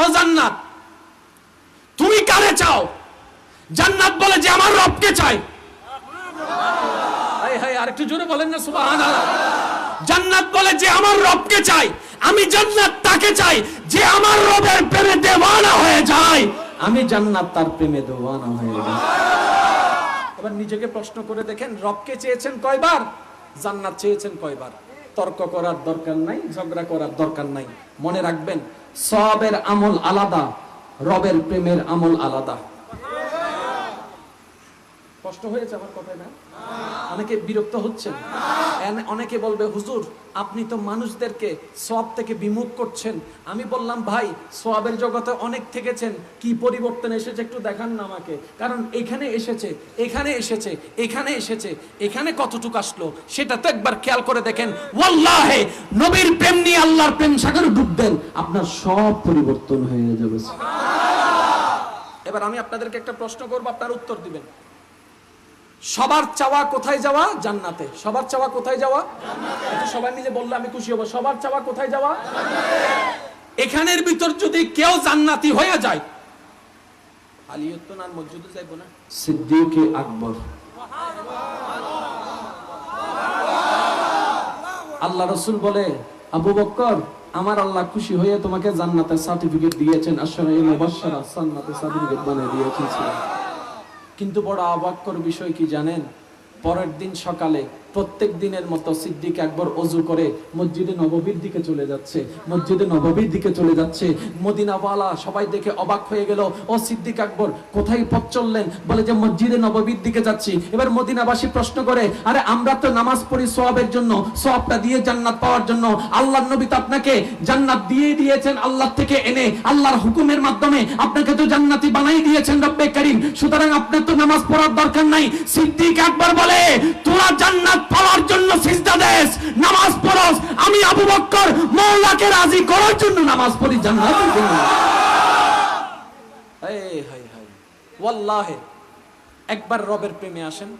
ও জান্নাত তুমি কারে চাও? জান্নাত বলে যে আমার রবকে চাই। আর একটু জোরে বলেন না সুবহানাল্লাহ। জান্নাত বলে যে আমার রবকে চাই। আমি জান্নাত তাকে চাই যে আমার রবের প্রেমে দেওয়ানা হয়ে যায়। আমি জান্নাত তার প্রেমে দেওয়ানা হয়ে যায়। এবার নিজেকে প্রশ্ন করে দেখেন রবকে চেয়েছেন কয়বার? জান্নাত চেয়েছেন কয়বার? তর্ক করার দরকার নাই, ঝগড়া করার দরকার নাই। মনে রাখবেন, সবের আমল আলাদা, রবের প্রেমের আমল আলাদা। কষ্ট হয়েছে আমার কথায় না? অনেকে বিরক্ত হচ্ছেন। এন- অনেকে বলবে, হুজুর, আপনি তো মানুষদেরকে সব থেকে বিমুখ করছেন। আমি বললাম, ভাই সোয়াবের জগতে অনেক থেকেছেন। কি পরিবর্তন এসেছে একটু দেখান না আমাকে। কারণ এখানে এসেছে এখানে এসেছে এখানে এসেছে, এখানে কতটুকু আসলো সেটা তো একবার খেয়াল করে দেখেন। ওয়াল্লাহে, নবীর প্রেম নিয়ে আল্লাহর প্রেম সাগরে ডুব দেন, আপনার সব পরিবর্তন হয়ে যাবে। এবার আমি আপনাদেরকে একটা প্রশ্ন করব, আপনার উত্তর দিবেন। সবার চাওয়া কোথায় যাওয়া? জান্নাতে। সবার চাওয়া কোথায় যাওয়া? একটু সবাই মিলে বললে আমি খুশি হব। সবার চাওয়া কোথায় যাওয়া? এখানের ভিতর যদি কেউ জান্নাতি হয়ে যায় আলিয়ত্তন আর মসজিদে যাইব না? সিদ্দিকে আকবর। আল্লাহ রসুল বলে আবু বক্কর আমার আল্লাহ খুশি হয়ে তোমাকে জান্নাতের সার্টিফিকেট দিয়েছেন আসলে মুবাশশারা জান্নাতের সার্টিফিকেট বানিয়ে দিয়েছেন। কিন্তু বড় অবাক্যর বিষয় কি জানেন? পরের দিন সকালে প্রত্যেক দিনের মতো সিদ্দিক একবার অজু করে মসজিদে নববীর দিকে চলে যাচ্ছে, মসজিদে নববীর দিকে চলে যাচ্ছে। মদিনাওয়ালা সবাই দেখে অবাক হয়ে গেল, ও সিদ্দিক আকবর, কোথায় পথ চললেন? বলে যে, মসজিদে নববীর দিকে যাচ্ছি। এবার মদিনাবাসী প্রশ্ন করে, আরে, আমরা তো নামাজ পড়ি সোয়াবের জন্য সোয়াবটা দিয়ে জান্নাত পাওয়ার জন্য। আল্লাহর নবী তো আপনাকে জান্নাত দিয়ে দিয়েছেন আল্লাহ থেকে এনে, আল্লাহর হুকুমের মাধ্যমে আপনাকে তো জান্নাতি বানাই দিয়েছেন রব্বে করিম। সুতরাং আপনার তো নামাজ পড়ার দরকার নাই। সিদ্দিক একবার বলে, তোরা জান্নাত পাওয়ার জন্য সিজদা দেশ, নামাজ পড়স। আমি আবু বক্কর মৌলাকে রাজি করার জন্য নামাজ পড়ি জান্নাতের জন্য একবার রবের প্রেমে আসেন।